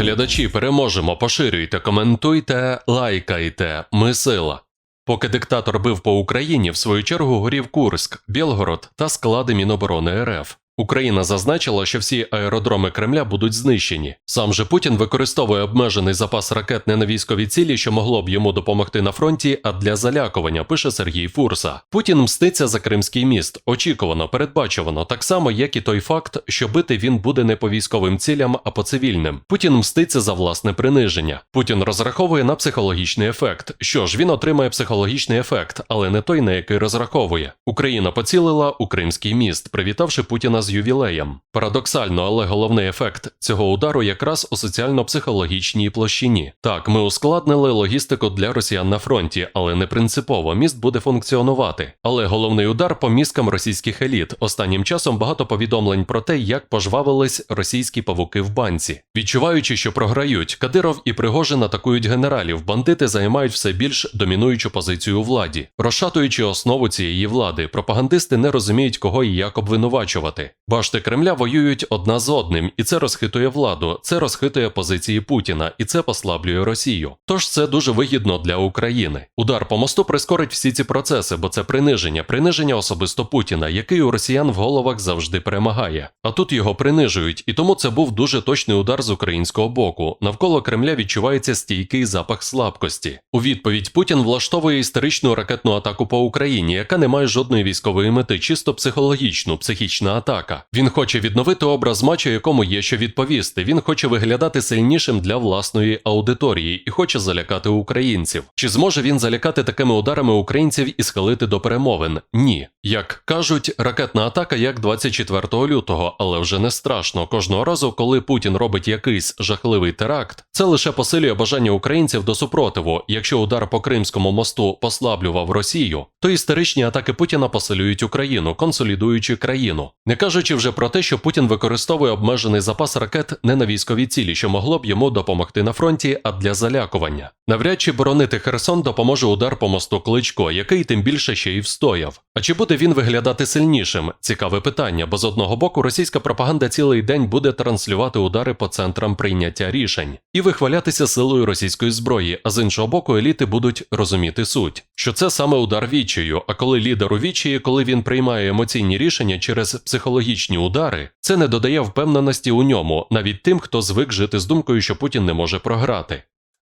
глядачі, переможемо, поширюйте, коментуйте, лайкайте. Ми сила. Поки диктатор бив по Україні, в свою чергу горів Курськ, Білгород та склади Міноборони РФ. Україна зазначила, що всі аеродроми Кремля будуть знищені. Сам же Путін використовує обмежений запас ракет не на військові цілі, що могло б йому допомогти на фронті, а для залякування, пише Сергій Фурса. Путін мститься за Кримський міст. Очікувано, передбачувано, так само, як і той факт, що бити він буде не по військовим цілям, а по цивільним. Путін мститься за власне приниження. Путін розраховує на психологічний ефект. Що ж, він отримає психологічний ефект, але не той, на який розраховує. Україна поцілила у Кримський міст, привітавши Путіна з ювілеєм. Парадоксально, але головний ефект цього удару якраз у соціально-психологічній площині. Так, ми ускладнили логістику для росіян на фронті, але не принципово. Міст буде функціонувати. Але головний удар по мізкам російських еліт. Останнім часом багато повідомлень про те, як пожвавились російські павуки в банці. Відчуваючи, що програють, Кадиров і Пригожин атакують генералів, бандити займають все більш домінуючу позицію у владі, розшатуючи основу цієї влади. Пропагандисти не розуміють, кого і як обвинувачувати. Башти Кремля воюють одна з одним, і це розхитує владу, це розхитує позиції Путіна, і це послаблює Росію. Тож це дуже вигідно для України. Удар по мосту прискорить всі ці процеси, бо це приниження, приниження особисто Путіна, який у росіян в головах завжди перемагає. А тут його принижують, і тому це був дуже точний удар з українського боку. Навколо Кремля відчувається стійкий запах слабкості. У відповідь Путін влаштовує історичну ракетну атаку по Україні, яка не має жодної військової мети, чисто психологічну, психічна атака. Він хоче відновити образ матчу, якому є що відповісти. Він хоче виглядати сильнішим для власної аудиторії і хоче залякати українців. Чи зможе він залякати такими ударами українців і схилити до перемовин? Ні. Як кажуть, ракетна атака як 24 лютого, але вже не страшно. Кожного разу, коли Путін робить якийсь жахливий теракт, це лише посилює бажання українців до супротиву. Якщо удар по Кримському мосту послаблював Росію, то історичні атаки Путіна посилюють Україну, консолідуючи країну. Не кажучи вже про те, що Путін використовує обмежений запас ракет не на військові цілі, що могло б йому допомогти на фронті, а для залякування. Навряд чи боронити Херсон допоможе удар по мосту Кличко, який тим більше ще й встояв. А чи буде він виглядати сильнішим? Цікаве питання, бо з одного боку російська пропаганда цілий день буде транслювати удари по центрам прийняття рішень і вихвалятися силою російської зброї, а з іншого боку, еліти будуть розуміти суть, що це саме удар відчаю. А коли лідер у відчаї, коли він приймає емоційні рішення через психологічні удари, це не додає впевненості у ньому, навіть тим, хто звик жити з думкою, що Путін не може програти.